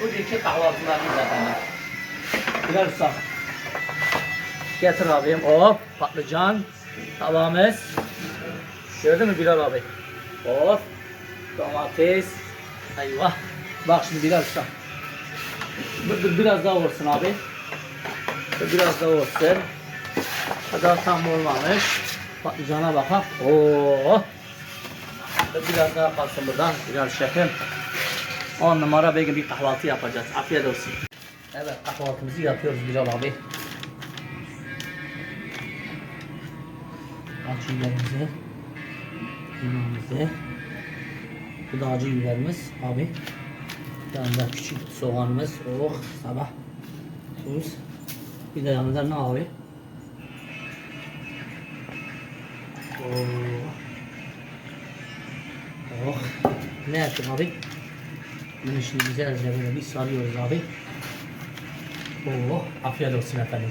Bugünkü kahvaltılarımız efendim. Bilal Usta. Getir abim. Hop patlıcan. Tavamız. Gördün mü Bilal abi? Hop. Domates. Eyvah. Bak şimdi Bilal Usta. Biraz daha olsun abi. Biraz daha olsun. Daha tam olmamış. Patlıcana bakalım. Oo. Biraz daha kalsın buradan. Bilal şefim. 10 numara bir bir kahvaltı yapacağız. Afiyet olsun. Evet kahvaltımızı yapıyoruz Bilal abi. Acı biberimizi, limonumuzu, bu da acı biberimiz abi. Yanında küçük soğanımız, oh sabah tuz. Bir de yanında ne abi? Oh. Oh. Ne yaptın abi? Bunu şimdi güzelce böyle bir sarıyoruz abi. Oo, afiyet olsun efendim.